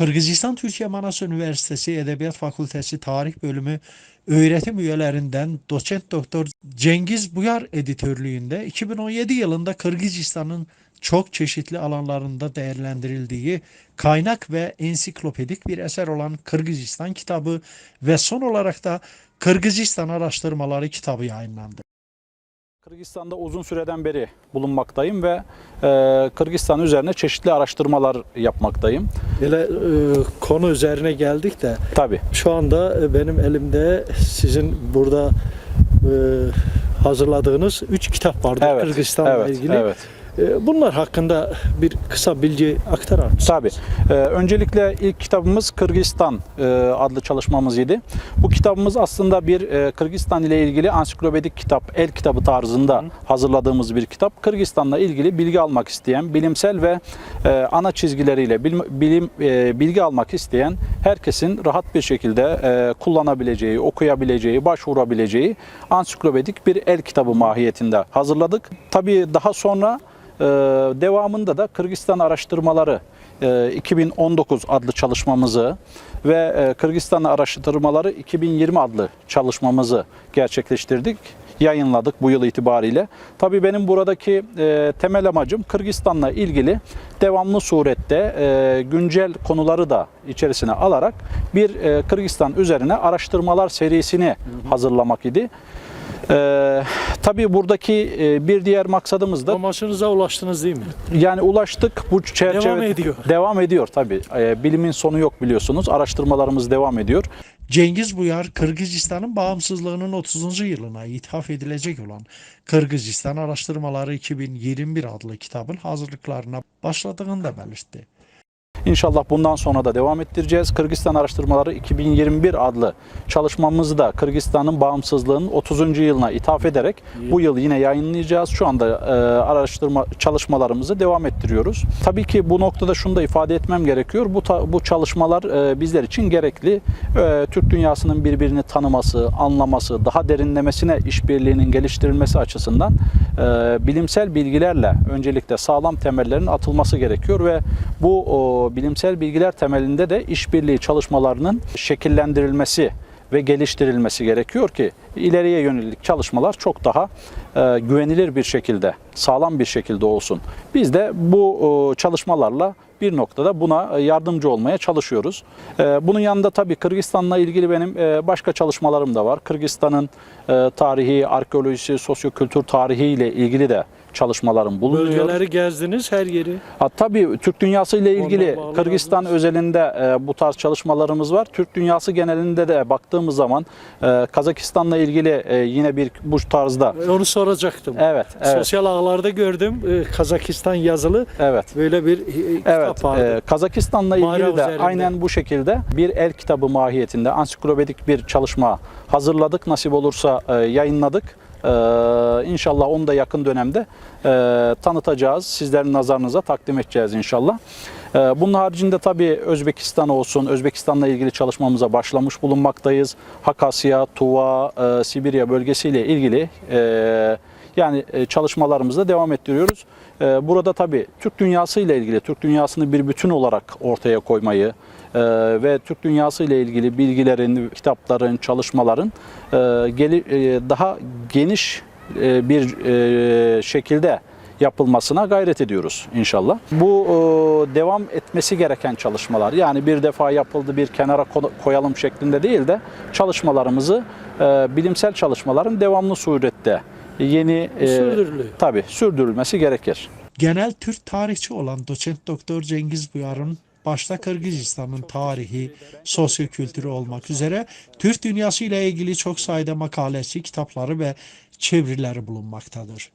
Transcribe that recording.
Kırgızistan Türkiye Manas Üniversitesi Edebiyat Fakültesi Tarih Bölümü öğretim üyelerinden doçent doktor Cengiz Buyar editörlüğünde 2017 yılında Kırgızistan'ın çok çeşitli alanlarında değerlendirildiği kaynak ve ensiklopedik bir eser olan Kırgızistan kitabı ve son olarak da Kırgızistan Araştırmaları kitabı yayınlandı. Kırgızistan'da uzun süreden beri bulunmaktayım ve e, Kırgızistan üzerine çeşitli araştırmalar yapmaktayım. Böyle e, konu üzerine geldik de Tabii. şu anda e, benim elimde sizin burada e, hazırladığınız 3 kitap vardı Evet. Kırgızistan'la evet, ilgili. Evet. E, bunlar hakkında bir kısa bilgi aktarar mısınız? Tabii. Ee, öncelikle ilk kitabımız Kırgızistan e, adlı çalışmamız idi. Bu kitabımız aslında bir e, Kırgızistan ile ilgili ansiklopedik kitap, el kitabı tarzında hazırladığımız bir kitap. Kırgızistan'la ilgili bilgi almak isteyen, bilimsel ve e, ana çizgileriyle bilim, bilim e, bilgi almak isteyen herkesin rahat bir şekilde e, kullanabileceği, okuyabileceği, başvurabileceği ansiklopedik bir el kitabı mahiyetinde hazırladık. Tabii daha sonra ee, devamında da Kırgızistan araştırmaları e, 2019 adlı çalışmamızı ve e, Kırgızistan araştırmaları 2020 adlı çalışmamızı gerçekleştirdik. Yayınladık bu yıl itibariyle. Tabii benim buradaki e, temel amacım Kırgızistan'la ilgili devamlı surette e, güncel konuları da içerisine alarak bir e, Kırgızistan üzerine araştırmalar serisini hazırlamak idi. Ee, tabii buradaki e, bir diğer maksadımız da Amaçınıza ulaştınız değil mi? yani ulaştık bu çerçeve Devam ediyor. Devam ediyor tabii. Ee, bilimin sonu yok biliyorsunuz. Araştırmalarımız devam ediyor. Cengiz Buyar, Kırgızistan'ın bağımsızlığının 30. yılına ithaf edilecek olan Kırgızistan Araştırmaları 2021 adlı kitabın hazırlıklarına başladığını da belirtti. İnşallah bundan sonra da devam ettireceğiz. Kırgızistan Araştırmaları 2021 adlı çalışmamızı da Kırgızistan'ın bağımsızlığının 30. yılına ithaf ederek bu yıl yine yayınlayacağız. Şu anda e, araştırma çalışmalarımızı devam ettiriyoruz. Tabii ki bu noktada şunu da ifade etmem gerekiyor. Bu bu çalışmalar e, bizler için gerekli. E, Türk dünyasının birbirini tanıması, anlaması, daha derinlemesine işbirliğinin geliştirilmesi açısından e, bilimsel bilgilerle öncelikle sağlam temellerin atılması gerekiyor ve bu o, bilimsel bilgiler temelinde de işbirliği çalışmalarının şekillendirilmesi ve geliştirilmesi gerekiyor ki ileriye yönelik çalışmalar çok daha e, güvenilir bir şekilde, sağlam bir şekilde olsun. Biz de bu e, çalışmalarla bir noktada buna yardımcı olmaya çalışıyoruz. E, Bunun yanında tabii Kırgızistan'la ilgili benim e, başka çalışmalarım da var. Kırgızistan'ın e, tarihi, arkeolojisi, sosyokültür tarihi ile ilgili de çalışmalarım bulunuyor. Bölgeleri gezdiniz her yeri. Ha, tabii Türk dünyası ile ilgili Kırgızistan yazdınız. özelinde e, bu tarz çalışmalarımız var. Türk dünyası genelinde de baktığımız zaman e, Kazakistan'la ilgili e, yine bir bu tarzda. E, Onu soracaktım. Evet, evet, Sosyal ağlarda gördüm e, Kazakistan yazılı evet. böyle bir e, kitap Evet, vardı. e, Kazakistan'la ilgili de üzerinde. aynen bu şekilde bir el kitabı mahiyetinde ansiklopedik bir çalışma hazırladık. Nasip olursa e, yayınladık. E, inşallah onu da yakın dönemde e, tanıtacağız. Sizlerin nazarınıza takdim edeceğiz inşallah. E, bunun haricinde tabii Özbekistan olsun, Özbekistan'la ilgili çalışmamıza başlamış bulunmaktayız. Hakasya, Tuva, e, Sibirya bölgesiyle ilgili e, yani e, çalışmalarımızı da devam ettiriyoruz. E, Burada tabii Türk dünyası ile ilgili, Türk dünyasını bir bütün olarak ortaya koymayı e, ve Türk dünyası ile ilgili bilgilerin, kitapların, çalışmaların daha geniş bir şekilde yapılmasına gayret ediyoruz inşallah. Bu devam etmesi gereken çalışmalar yani bir defa yapıldı bir kenara ko- koyalım şeklinde değil de çalışmalarımızı bilimsel çalışmaların devamlı surette yeni e, Sürdürülüyor. tabii sürdürülmesi gerekir. Genel Türk tarihçi olan doçent doktor Cengiz Buyar'ın başta Kırgızistan'ın tarihi, sosyokültürü olmak üzere Türk dünyası ile ilgili çok sayıda makalesi, kitapları ve çevirileri bulunmaktadır.